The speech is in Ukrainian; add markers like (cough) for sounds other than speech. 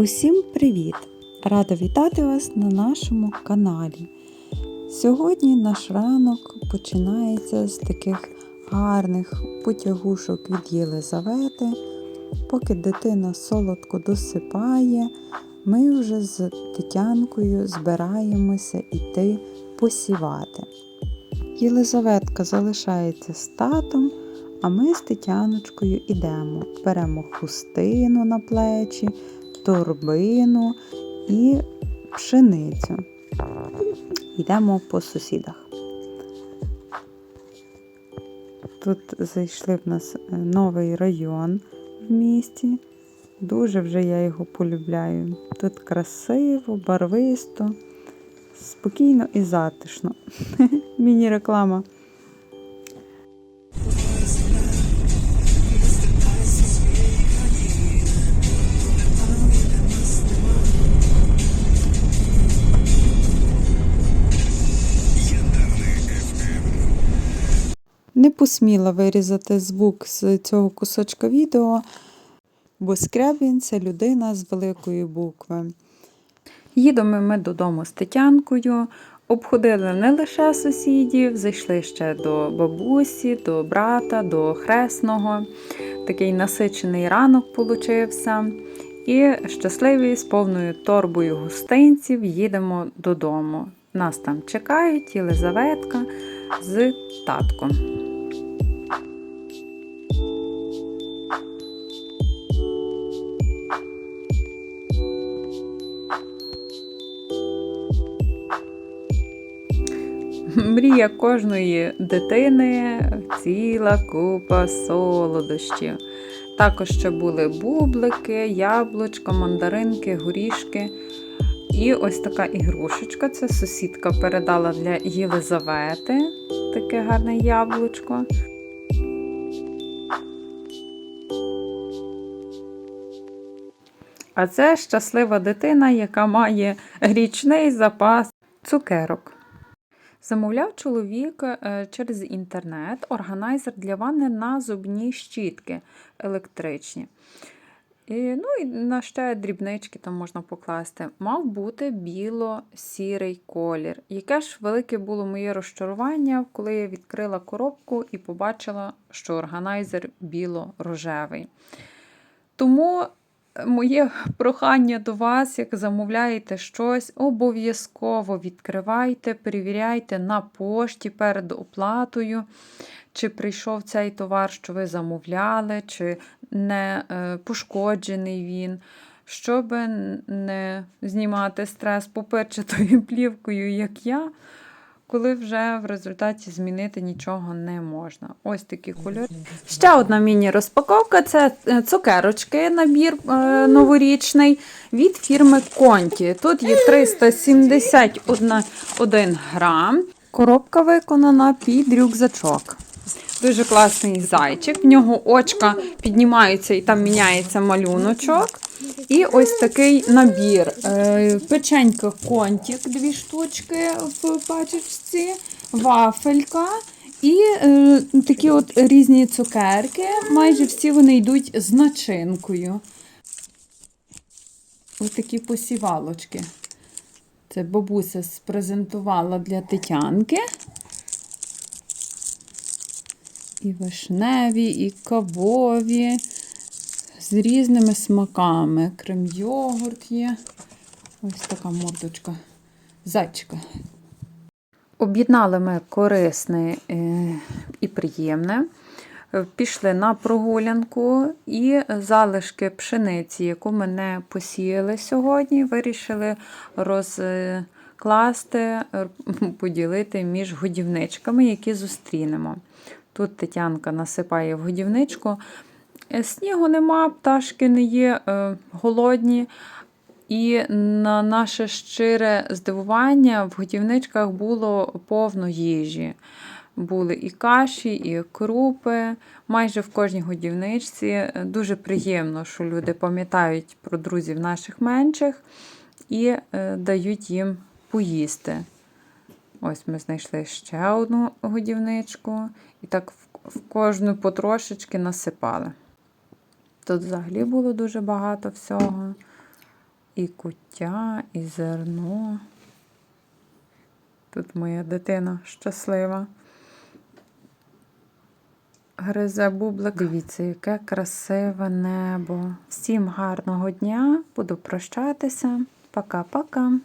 Усім привіт! Рада вітати вас на нашому каналі. Сьогодні наш ранок починається з таких гарних потягушок від Єлизавети. Поки дитина солодко досипає, ми вже з Тетянкою збираємося йти посівати. Єлизаветка залишається з татом, а ми з Тетяночкою йдемо. Беремо хустину на плечі, торбину і пшеницю. Йдемо по сусідах. Тут зайшли в нас е, новий район в місті. Дуже вже я його полюбляю. Тут красиво, барвисто, спокійно і затишно. (laughs) Міні-реклама. Не посміла вирізати звук з цього кусочка відео, бо Скрябін це людина з великої букви. Їдемо ми додому з Тетянкою, обходили не лише сусідів, зайшли ще до бабусі, до брата, до хресного. Такий насичений ранок получився. І щасливі з повною торбою гостинців їдемо додому. Нас там чекають Єлизаветка з татком. (laughs) Мрія кожної дитини ціла купа солодощів. Також ще були бублики, яблучка, мандаринки, горішки. І ось така ігрушечка. Це сусідка передала для Єлизавети таке гарне яблучко. А це щаслива дитина, яка має річний запас цукерок. Замовляв чоловік е, через інтернет органайзер для ванни на зубні щітки електричні. І, ну і на ще дрібнички там можна покласти. Мав бути біло-сірий колір. Яке ж велике було моє розчарування, коли я відкрила коробку і побачила, що органайзер біло-рожевий. Тому моє прохання до вас, як замовляєте щось, обов'язково відкривайте, перевіряйте на пошті перед оплатою, чи прийшов цей товар, що ви замовляли, чи не е, пошкоджений він. Щоб не знімати стрес поперчатою (laughs) плівкою, як я, коли вже в результаті змінити нічого не можна. Ось такі кольори. Ще одна міні-розпаковка це е, цукерочки, набір е, новорічний від фірми Конті. Тут є 371 грам. Коробка виконана під рюкзачок. Дуже класний зайчик. В нього очка піднімаються і там міняється малюночок. І ось такий набір. Е, Печенька контік, дві штучки в пачечці, вафелька і е, такі от різні цукерки. Майже всі вони йдуть з начинкою. Ось такі посівалочки. Це бабуся спрезентувала для Тетянки. І вишневі, і кавові, з різними смаками. Крем йогурт є. Ось така мордочка. Зайчика. Об'єднали ми корисне е, і приємне. Пішли на прогулянку і залишки пшениці, яку ми не посіяли сьогодні, вирішили розкласти, поділити між годівничками, які зустрінемо. Тут Тетянка насипає в годівничку. Снігу нема, пташки не є е, голодні. І на наше щире здивування в годівничках було повно їжі. Були і каші, і крупи. Майже в кожній годівничці. Дуже приємно, що люди пам'ятають про друзів наших менших і е, дають їм поїсти. Ось ми знайшли ще одну годівничку. І так в кожну потрошечки насипали. Тут взагалі було дуже багато всього. і куття, і зерно. Тут моя дитина щаслива. Гризе бублик. Дивіться, яке красиве небо. Всім гарного дня. Буду прощатися. Пока-пока.